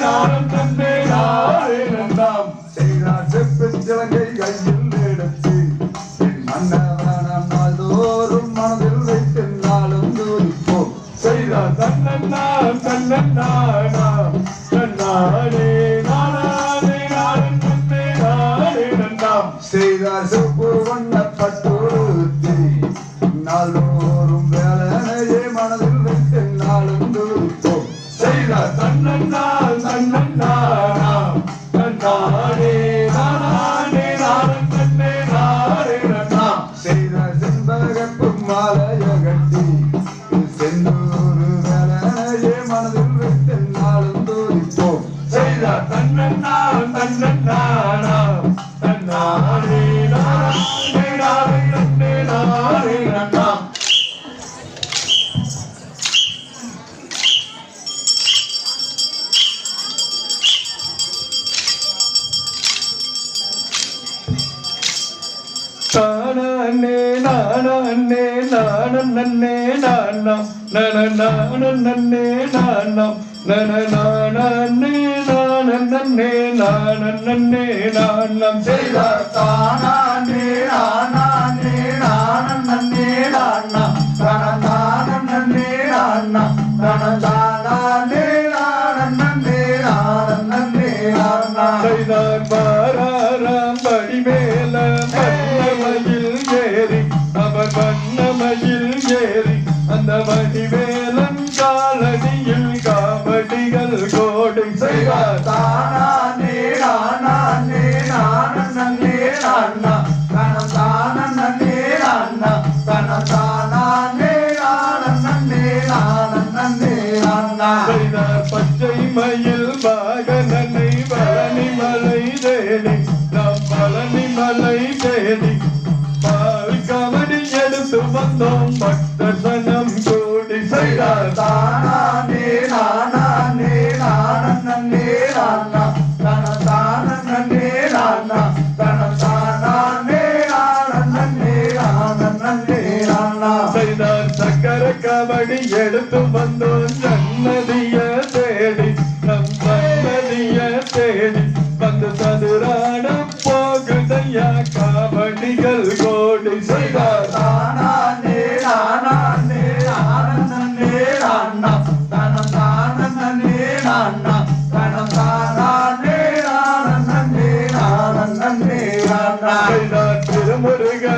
நானும் தன்னே நானே நன்னாம் செய்தார் செப்பு சிலங்கை கையில் எடுத்து என் மன்னவனம் நாள்தோறும் மனதில் வைத்து நாளும் தூரிப்போம் செய்தார் தன்னானே Aí, தானே நானே நானே நானம் நன நானே நானம் நன நானே நானே நானே நானம் செய்தார் நானன்னே நானா நானா தனதானே நானன்னே நானன்னே நானா செய்தார் பாராராம் படிமேல அந்த மணிவேலன் காலடியில் காவடிகள் கோடை செய்தார் தானானே நானானே நானன்னே நானா தனதானன்னே நானா தனதானே நானன்னே நானன்னே நானா செய்தார் பச்சை மயில் வாகனனை பழனி மலை தேடி நாம் பழனி மலை தேடி பால் கவடி எடுத்து வந்தோம். பக்தர் சக்கர கபடி எடுத்து வந்தோம் சன்னதிய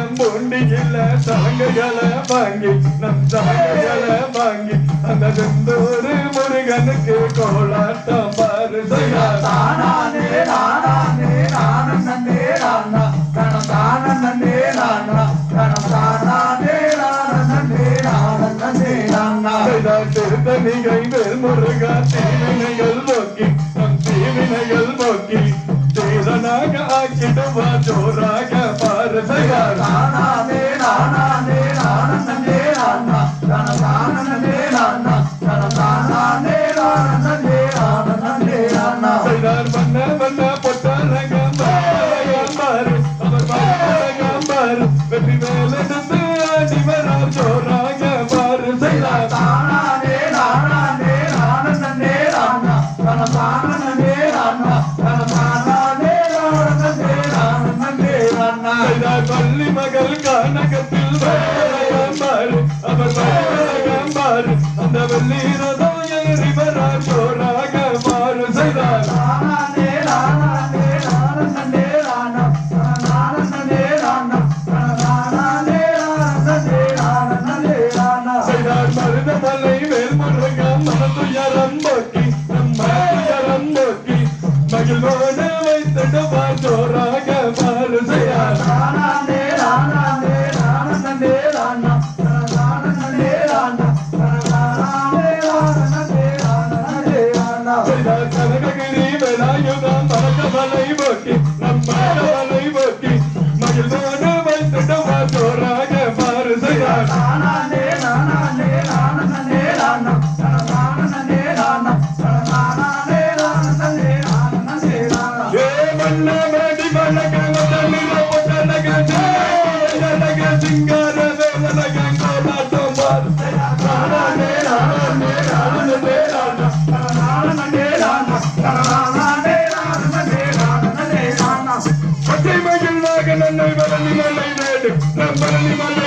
திருமுருகன் பூண்டியில சலங்குகளை வாங்கி நம் சலங்குகளை வாங்கி அந்த செந்தூர் முருகனுக்கு கோலாட்டம் பாரு செய்தார் தானானே நானானே நானன்னே நானா தனதானன்னே நானா தனதானே நானன்னே நானன்னே நானா செய்தார் திருத்தணிகை வேல் முருகா தீவினைகள் தீரனாக ஆக்கிடுவா ஜோராக பாரு செய்தார் தானானே நானானே நானன்னே நானா. தனதானன்னே நானா. தனதானே நானன்னே நானன்னே நானா. செய்தார் வண்ண வண்ண பொட்டாரகம் பாரு. அவர் பாரகம் பாரு. வெற்றி மேலிருந்து ஆடி வரார் ஜோராக பாரு. செய்தார் தானானே நானானே நானன்னே நானா. பாரு அந்த வெள்ளி ரதம் ஏறி வரார் ஜோராக பாரு பச்சை மஞ்சள் நாக நன்னை மரணி மன்னை நாடு நம் மரணி மன்னை